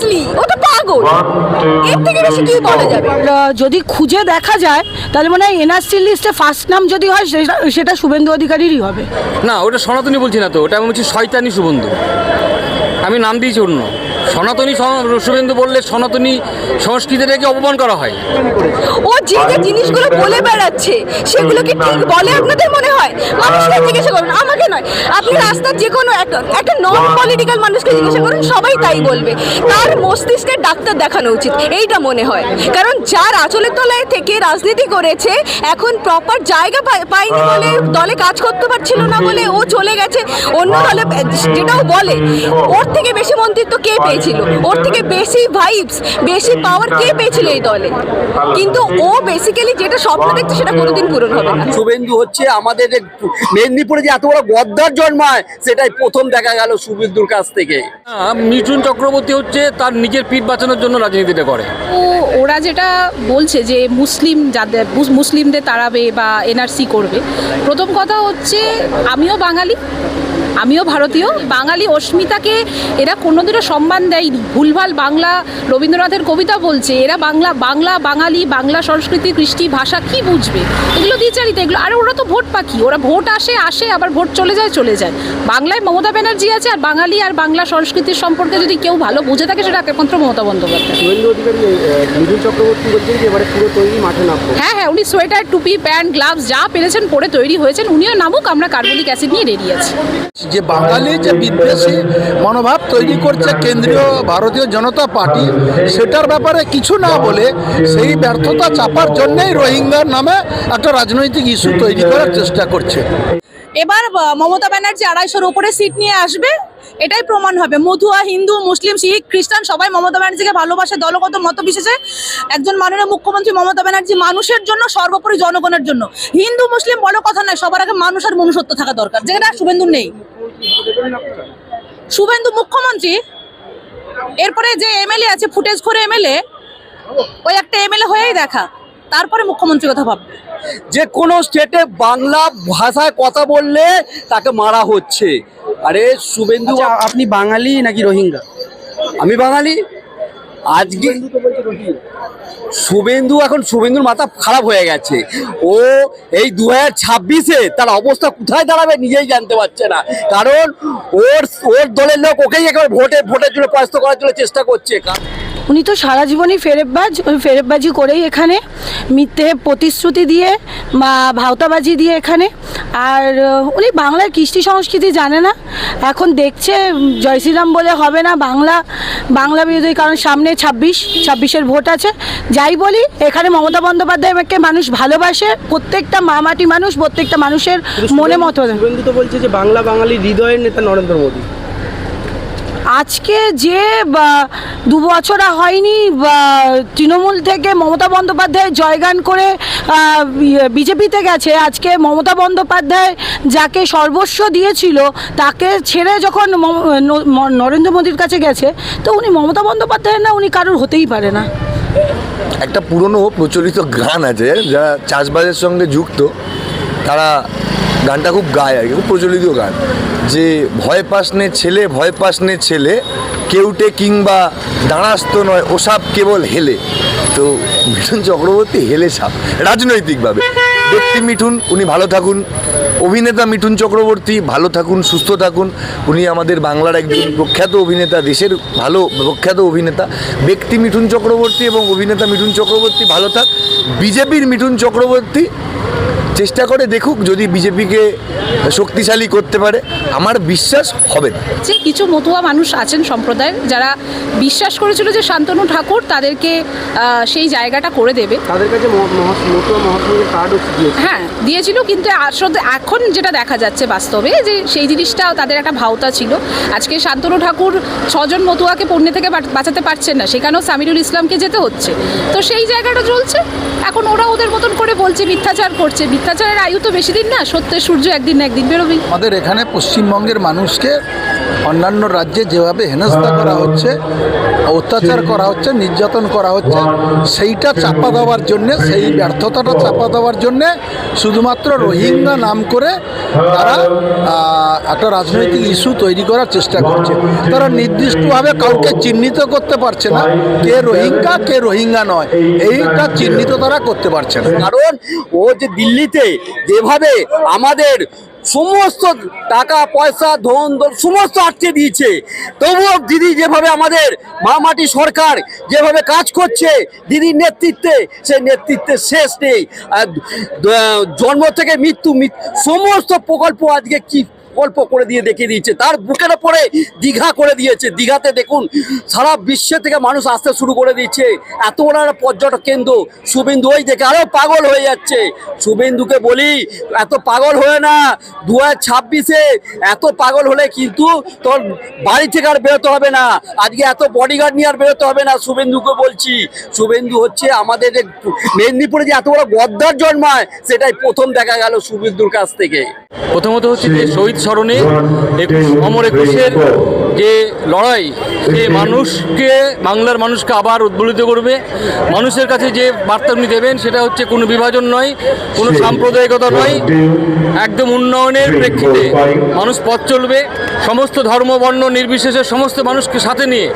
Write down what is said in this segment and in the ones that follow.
Seriously ও তো পাগল। এর থেকে বেশি কি বলা যাবে? আহ, যদি খুঁজে দেখা যায় তাহলে মনে হয় এনআরসি লিস্টে ফার্স্ট নাম যদি হয় সেটা সেটা শুভেন্দু অধিকারীরই হবে। না ওটা সনাতনী বলছি না তো ওটা আমি বলছি শয়তানি শুভেন্দু। আমি নাম দিয়েছি অন্য। সনাতনী শুভেন্দু বললে সনাতনী সংস্কৃতিটাকে অপমান করা হয়। ও যে যে জিনিসগুলো বলে বেড়াচ্ছে সেগুলো কি ঠিক বলে আপনাদের মনে হয়? মানুষকে জিজ্ঞাসা করুন আমাকে নয়। আপনি রাস্তার যে কোনো একটা একটা নন পলিটিক্যাল মানুষকে জিজ্ঞাসা করুন সবাই তাই বলবে। তার মস্তিষ্কের ডাক্তার দেখানো উচিত এইটা মনে হয়। কারণ যার আঁচলের তলায় থেকে রাজনীতি করেছে এখন প্রপার জায়গা পায়- পায়নি বলে দলে কাজ করতে পারছিল না বলে ও চলে গেছে অন্য দলে যেটাও বলে। ওর থেকে বেশি মন্ত্রিত্ব কে পেয়েছিল। ওর থেকে বেশি ভাইবস বেশি পাওয়ার কে পেয়েছিল এই দলে। কিন্তু ও বেসিক্যালি যেটা স্বপ্ন দেখছে সেটা কোনোদিন পূরণ হবে না। শুভেন্দু হচ্ছে আমাদের মেদিনীপুরে যে এত বড় গদ্দার জন্মায় সেটাই প্রথম দেখা গেল শুভেন্দুর কাছ থেকে। না, মিঠুন চক্রবর্তী হচ্ছে তার নিজের পিঠ বাঁচানোর জন্য রাজনীতিটা করে। ও ওরা যেটা বলছে যে মুসলিম যাদের মুস- মুসলিমদের তাড়াবে বা এনআরসি করবে। প্রথম কথা হচ্ছে আমিও বাঙালি আমিও ভারতীয়। বাঙালি অস্মিতাকে এরা কোনোদিনও সম্মান দেয়নি। ভুলভাল বাংলা রবীন্দ্রনাথের কবিতা বলছে এরা বাংলা বাংলা বাঙালি বাংলা সংস্কৃতি কৃষ্টি ভাষা কি বুঝবে? এগুলো দ্বিচারিত এগুলো আরে ওরা তো ভোট পাখি ওরা ভোট আসে আসে আবার ভোট চলে যায় চলে যায়। বাংলায় মমতা ব্যানার্জি আছে আর বাঙালি আর বাংলা সংস্কৃতির সম্পর্কে যদি কেউ ভালো বুঝে থাকে সেটা একমাত্র মমতা বন্দ্যোপাধ্যায়। হ্যাঁ হ্যাঁ উনি সোয়েটার টুপি প্যান্ট গ্লাভস যা পেরেছেন পরে তৈরি হয়েছেন উনিও নামুক আমরা কার্বলিক অ্যাসিড নিয়ে রেডি আছি। যে বাঙালি, যে বিদ্বেষী মনোভাব তৈরি করছে কেন্দ্রীয় ভারতীয় জনতা পার্টি, সেটার ব্যাপারে কিছু না বলে সেই ব্যর্থতা চাপার জন্যই রোহিঙ্গার নামে একটা রাজনৈতিক ইস্যু তৈরি করার চেষ্টা করছে। এবার মমতা ব্যানার্জি আড়াইশোর উপরে সিট নিয়ে আসবে? এটাই প্রমাণ হবে। মধুয়া, হিন্দু, মুসলিম, শিখ, খ্রিস্টান, সবাই মমতা ব্যানার্জিকে ভালোবাসে, দলগত মত বিশেষে একজন মাননীয় মুখ্যমন্ত্রী মমতা ব্যানার্জি মানুষের জন্য, সর্বোপরি জনগণের জন্য। হিন্দু, মুসলিম বড় কথা নয়, সবার আগে মানুষ আর মনুষ্যত্ব থাকা দরকার। যেটা শুভেন্দু নেই। শুভেন্দু মুখ্যমন্ত্রী এরপরে যে এমএলএ আছে ফুটেজ করে এমএলএ ওই একটা এমএলএ হয়েই দেখা। তারপরে মুখ্যমন্ত্রী কথা ভাববে। যে কোনো স্টেটে বাংলা ভাষায় কথা বললে তাকে মারা হচ্ছে। আরে শুভেন্দু আচ্ছা আপনি বাঙালি নাকি রোহিঙ্গা? আমি বাঙালি। আজকে শুভেন্দু এখন শুভেন্দুর মাথা খারাপ হয়ে গেছে। ও এই দু হাজার ছাব্বিশে তার অবস্থা কোথায় দাঁড়াবে নিজেই জানতে পারছে না। কারণ ওর ওর দলের লোক ওকেই একেবারে ভোটে, ভোটের জন্য পরাস্ত করার জন্য চেষ্টা করছে। কারণ উনি তো সারা জীবনই ফেরেববাজ ওই ফেরেববাজি করেই এখানে। মিথ্যে প্রতিশ্রুতি দিয়ে বা ভাওতাবাজি দিয়ে এখানে। আর উনি বাংলার কৃষ্টি সংস্কৃতি জানে না। এখন দেখছে জয় শ্রীরাম বলে হবে না বাংলা বাংলা বিরোধী কারণ সামনে ছাব্বিশ ছাব্বিশের ভোট আছে। যাই বলি এখানে মমতা বন্দ্যোপাধ্যায়কে মানুষ ভালোবাসে। প্রত্যেকটা মামাটি মানুষ প্রত্যেকটা মানুষের মনে মতো বলছে যে বাংলা বাঙালি হৃদয়ের নেতা নরেন্দ্র মোদী। আজকে যে দু বছর হয়নি তৃণমূল থেকে মমতা বন্দ্যোপাধ্যায় জয়গান করে বিজেপিতে গেছে, আজকে মমতা বন্দ্যোপাধ্যায় যাকে সর্বস্ব দিয়েছিল, তাকে ছেড়ে যখন নরেন্দ্র মোদীর কাছে গেছে, তো উনি মমতা বন্দ্যোপাধ্যায় না, উনি কারোর হতেই পারে না। একটা পুরনো প্রচলিত গান আছে, যারা চাষবাসের সঙ্গে যুক্ত, তারা গানটা খুব গায় আর কি, খুব প্রচলিত গান। যে ভয় পাসনে ছেলে, ভয় পাসনে ছেলে, কেউটে কিংবা দাঁড়াস্ত নয় ওসব কেবল হেলে। তো মিঠুন চক্রবর্তী হেলে সাপ, রাজনৈতিকভাবে। ব্যক্তি মিঠুন, উনি ভালো থাকুন। অভিনেতা মিঠুন চক্রবর্তী, ভালো থাকুন, সুস্থ থাকুন। উনি আমাদের বাংলার একজন প্রখ্যাত অভিনেতা, দেশের ভালো প্রখ্যাত অভিনেতা। ব্যক্তি মিঠুন চক্রবর্তী এবং অভিনেতা মিঠুন চক্রবর্তী ভালো থাক। বিজেপির মিঠুন চক্রবর্তী চেষ্টা করে দেখুক যদি বিজেপিকে শক্তিশালী করতে পারে। আমার বিশ্বাস হবে না। কিছু মতুয়া মানুষ আছেন সম্প্রদায়ের যারা বিশ্বাস করেছিল যে শান্তনু ঠাকুর তাদেরকে সেই জায়গাটা করে দেবে। তাদের কাছে হ্যাঁ দিয়েছিল কিন্তু আসলে এখন যেটা দেখা যাচ্ছে বাস্তবে যে সেই জিনিসটা তাদের একটা ভাওতা ছিল। আজকে শান্তনু ঠাকুর ছজন মতুয়াকে পণ্যে থেকে বাঁচাতে পারছেন না সেখানেও সামিরুল ইসলামকে যেতে হচ্ছে। তো সেই জায়গাটা চলছে। এখন ওরা ওদের মতন করে বলছে মিথ্যাচার করছে। মিথ্যাচারের আয়ু তো বেশি দিন না সত্যের সূর্য একদিন না একদিন বেরোবেই। আমাদের এখানে পশ্চিমবঙ্গের মানুষকে অন্যান্য রাজ্যে যেভাবে হেনস্থা করা হচ্ছে, অত্যাচার করা হচ্ছে, নির্যাতন করা হচ্ছে, সেইটা চাপা দেওয়ার জন্যে, সেই ব্যর্থতাটা চাপা দেওয়ার জন্যে শুধুমাত্র রোহিঙ্গা নাম করে তারা একটা রাজনৈতিক ইস্যু তৈরি করার চেষ্টা করছে। তারা নির্দিষ্টভাবে কাউকে চিহ্নিত করতে পারছে না, কে রোহিঙ্গা কে রোহিঙ্গা নয়। এইটা চিহ্নিত তারা করতে পারছে না। কারণ ও যে দিল্লিতে যেভাবে আমাদের সমস্ত টাকা, পয়সা, ধন সমস্ত আটকে দিয়েছে। তবুও দিদি যেভাবে আমাদের মামাটি সরকার যেভাবে কাজ করছে, দিদির নেতৃত্বে, সেই নেতৃত্বের শেষ নেই। জন্ম থেকে মৃত্যু মৃত- সমস্ত প্রকল্প আজকে কি প্রকল্প করে দিয়ে দেখিয়ে দিয়েছে। তার বুকের ওপরে দীঘা করে দিয়েছে। দীঘাতে দেখুন, সারা বিশ্ব থেকে মানুষ আসতে শুরু করে দিচ্ছে এত বড় একটা পর্যটক কেন্দ্র। শুভেন্দু ওই দেখে আরও পাগল হয়ে যাচ্ছে। শুভেন্দুকে বলি, এত পাগল হয়ে না। দু ছাব্বিশে এত পাগল হলে কিন্তু তোর বাড়ি থেকে আর বেরোতে হবে না। আজকে এত বডিগার্ড নিয়ে আর বেরোতে হবে না, শুভেন্দুকে বলছি। শুভেন্দু হচ্ছে আমাদের মেদিনীপুরে যে এত বড় গদ্দার জন্মায়, সেটাই প্রথম দেখা গেল শুভেন্দুর কাছ থেকে। প্রথমত হচ্ছে যে শহীদ স্মরণে অমর একুশের যে লড়াই সে মানুষকে, বাংলার মানুষকে আবার উদ্বলিত করবে, মানুষের কাছে যে বার্তা উনি দেবেন সেটা হচ্ছে কোনো বিভাজন নয়, কোনো সাম্প্রদায়িকতা নয়, একদম উন্নয়নের প্রেক্ষিতে মানুষ পথ চলবে, সমস্ত ধর্ম, বর্ণ, নির্বিশেষে সমস্ত মানুষকে সাথে নিয়ে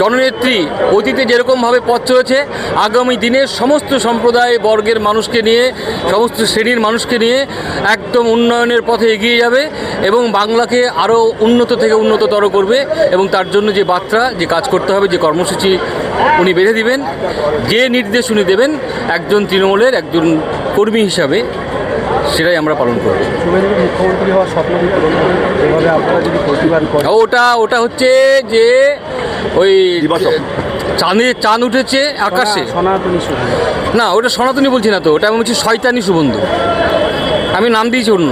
জননেত্রী অতীতে যেরকমভাবে পথ চলেছে, আগামী দিনে সমস্ত সম্প্রদায় বর্গের মানুষকে নিয়ে, সমস্ত শ্রেণির মানুষকে নিয়ে একদম উন্নয়নের পথে এগিয়ে যাবে। এবং বাংলাকে আরও উন্নত থেকে উন্নততর করবে এবং তার জন্য যে বার্তা যে কাজ করতে হবে যে কর্মসূচি উনি বেঁধে দিবেন যে নির্দেশ উনি দেবেন একজন তৃণমূলের একজন কর্মী হিসাবে সেটাই আমরা পালন করব। মুখ্যমন্ত্রী হওয়ার স্বপ্ন কি পূরণ হবে এভাবে আপনারা যদি প্রতিবাদ করেন। ওটা ওটা হচ্ছে যে ওই চাঁদে চাঁদ উঠেছে আকাশে। না ওটা সনাতনী বলছি না তো ওটা আমি বলছি শয়তানি সুবন্ধু। আমি নাম দিয়েছি অন্য।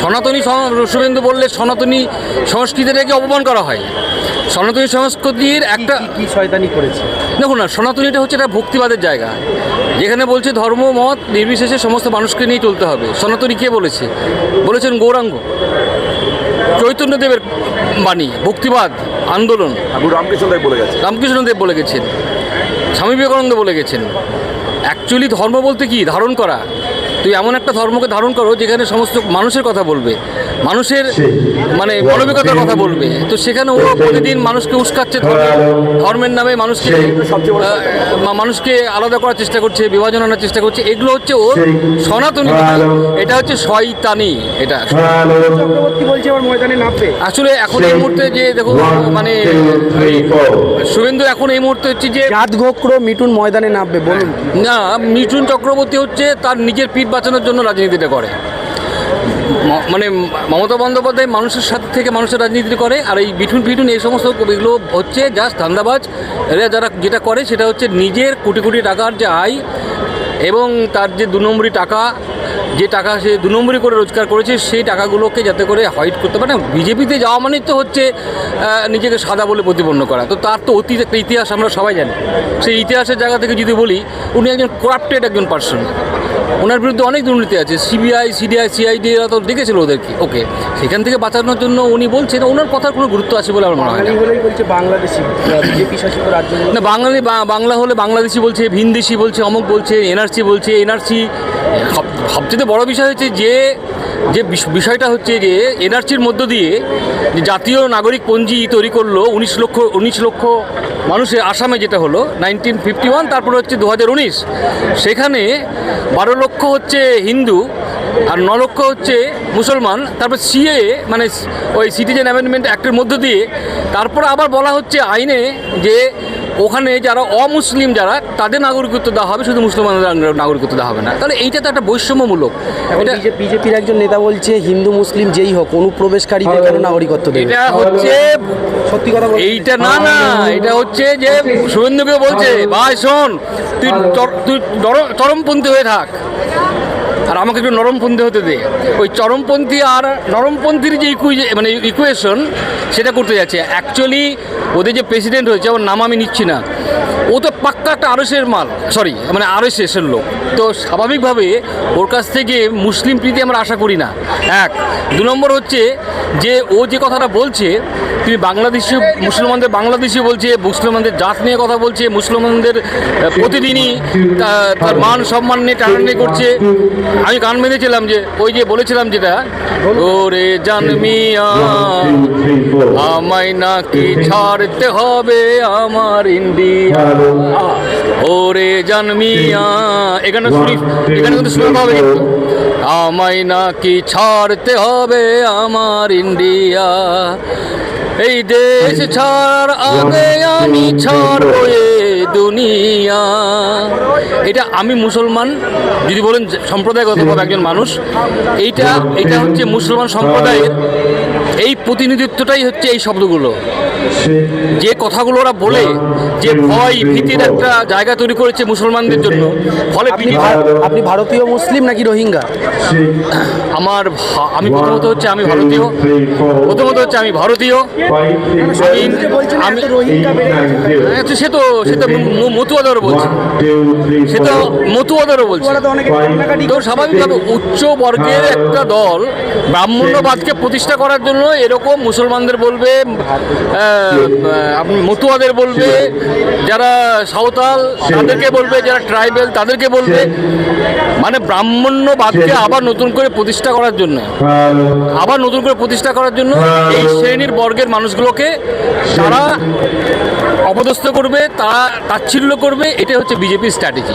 সনাতনী শুভেন্দু বললে সনাতনী সংস্কৃতিটাকে অপমান করা হয়। সনাতনী সংস্কৃতির একটা কি শয়তানি করেছে? দেখুন না সনাতনীটা হচ্ছে একটা ভক্তিবাদের জায়গা। যেখানে বলছে ধর্ম মত নির্বিশেষে সমস্ত মানুষকে নিয়ে চলতে হবে। সনাতনী কে বলেছে? বলেছেন গৌরাঙ্গ। চৈতন্যদেবের বাণী ভক্তিবাদ আন্দোলন। রামকৃষ্ণ দেব বলে গেছে রামকৃষ্ণদেব বলে গেছেন। স্বামী বিবেকানন্দ বলে গেছেন। অ্যাকচুয়ালি ধর্ম বলতে কি? ধারণ করা। তুই এমন একটা ধর্মকে ধারণ করো যেখানে সমস্ত মানুষের কথা বলবে মানুষের মানে মানবিকতার কথা বলবে। তো সেখানে ও প্রতিদিন মানুষকে উস্কাচ্ছে ধর্মের ধর্মের নামে মানুষকে মানুষকে আলাদা করার চেষ্টা করছে বিভাজন আনার চেষ্টা করছে। এগুলো হচ্ছে ওর সনাতনী এটা হচ্ছে শয়তানি এটা। চক্রবর্তী বলছে আবার ময়দানে নামবে। আসলে এখন এই মুহূর্তে যে দেখো মানে শুভেন্দু এখন এই মুহূর্তে হচ্ছে যে মিটুন ময়দানে নামবে বলুন। না মিঠুন চক্রবর্তী হচ্ছে তার নিজের পিঠ বাঁচানোর জন্য রাজনীতিটা করে। মানে মমতা বন্দ্যোপাধ্যায় মানুষের সাথে থেকে মানুষের রাজনীতি করে, আর এই বিঠুন ফিঠুন এই সমস্ত এগুলো হচ্ছে জাস্ট ধান্দাবাজ। এরা যারা যেটা করে সেটা হচ্ছে নিজের কোটি কোটি টাকার যে আয় এবং তার যে দু নম্বরি টাকা, যে টাকা সে দু নম্বরি করে রোজগার করেছে সেই টাকাগুলোকে যাতে করে হাইট করতে পারে। বিজেপিতে যাওয়া মানেই তো হচ্ছে নিজেকে সাদা বলে প্রতিপন্ন করা। তো তার তো অতীত একটা ইতিহাস আমরা সবাই জানি। সেই ইতিহাসের জায়গা থেকে যদি বলি, উনি একজন করাপ্টেড একজন পার্সন ওনার বিরুদ্ধে অনেক দুর্নীতি আছে সিবিআই সিডিআই সিআইডি এরা তো দেখেছিল ওদেরকে। ওকে সেখান থেকে বাঁচানোর জন্য উনি বলছেন ওনার কথার কোনো গুরুত্ব আছে বলে আমার মনে হয় না। বাঙালি বাংলা হলে বাংলাদেশি বলছে ভিনদেশি বলছে অমুক বলছে এনআরসি বলছে এনআরসি সবচেয়ে বড় বিষয় হচ্ছে যে যে বিষ- বিষয়টা হচ্ছে যে এনআরসির মধ্য দিয়ে জাতীয় নাগরিক পঞ্জি তৈরি করল উনিশ লক্ষ উনিশ লক্ষ মানুষের আসামে যেটা হলো নাইনটিন ফিফটি ওয়ান তারপরে হচ্ছে দু হাজার উনিশ। সেখানে বারো লক্ষ হচ্ছে হিন্দু আর ন লক্ষ হচ্ছে মুসলমান। তারপর সিএ মানে ওই সিটিজেন অ্যামেন্ডমেন্ট অ্যাক্টের মধ্য দিয়ে, তারপর আবার বলা হচ্ছে আইনে যে ওখানে যারা অমুসলিম যারা তাদের নাগরিকত্ব দেওয়া হবে শুধু মুসলমানদের নাগরিকত্ব দেওয়া হবে না। তাহলে এইটা তো একটা বৈষম্যমূলক। এটা বিজেপির একজন নেতা বলছে হিন্দু মুসলিম যেই হোক অনুপ্রবেশকারী কেন নাগরিকত্ব দেবে। এটা হচ্ছে সত্যি কথা এইটা না না এটা হচ্ছে যে শুভেন্দুকে বলছে ভাই শোন তুই তুই চরমপন্থী হয়ে থাক। আর আমাকে একটু নরমপন্থী হতে দে। ওই চরমপন্থী আর নরমপন্থীর যে ইকুই মানে ইকুয়েশন সেটা করতে যাচ্ছে। অ্যাকচুয়ালি ওদের যে প্রেসিডেন্ট হয়েছে ওর নাম আমি নিচ্ছি না। ও তো পাক্কা একটা আরসের মাল সরি মানে আরএস এসের লোক। তো স্বাভাবিকভাবে ওর কাছ থেকে মুসলিম প্রীতি আমরা আশা করি না। এক, দু নম্বর হচ্ছে যে ও যে কথাটা বলছে তিনি বাংলাদেশি, মুসলমানদের বাংলাদেশি বলছে, মুসলমানদের জাত নিয়ে কথা বলছে, মুসলমানদের প্রতিদিনই তার মান সম্মান নিয়ে টানাটানি করছে। আমি গান বেঁধেছিলাম যে, ওই যে বলেছিলাম যেটা, ওরে জানমিয়া, আমায় নাকি ছাড়তে হবে আমার ইন্ডিয়া। ওরে জানমিয়া, এখানে শুনি, এখানে কিন্তু শুনতে হবে আমায় নাকি ছাড়তে হবে আমার ইন্ডিয়া। এই দেশ ছাড় আগে আমি ছাড়বো দুনিয়া। এটা আমি মুসলমান, যদি বলেন সম্প্রদায়গত সম্প্রদায়গতভাবে একজন মানুষ, এইটা, এটা হচ্ছে মুসলমান সম্প্রদায়ের, এই প্রতিনিধিত্বটাই হচ্ছে এই শব্দগুলো। যে কথাগুলো ওরা বলে যে ভয় ভীতির একটা জায়গা তৈরি করেছে মুসলমানদের জন্য ফলে আপনি ভারতীয় মুসলিম নাকি রোহিঙ্গা? আমার আমি প্রথমত হচ্ছে আমি ভারতীয়। প্রথমত হচ্ছে আমি ভারতীয়। আমি হ্যাঁ, সে তো সে তো মতুয়াদেরও বলছে। সে তো মতুয়াদেরও বলছে। তো স্বাভাবিকভাবে উচ্চ বর্গের একটা দল ব্রাহ্মণ্যবাদকে প্রতিষ্ঠা করার জন্য এরকম মুসলমানদের বলবে আপনি মতুয়াদের বলবে যারা সাঁওতাল তাদেরকে বলবে যারা ট্রাইবেল তাদেরকে বলবে। মানে ব্রাহ্মণ্যবাদকে আবার নতুন করে প্রতিষ্ঠা করার জন্য। আবার নতুন করে প্রতিষ্ঠা করার জন্য এই শ্রেণির বর্গের মানুষগুলোকে তারা অপদস্থ করবে তারা তাচ্ছিল্য করবে এটা হচ্ছে বিজেপির স্ট্র্যাটেজি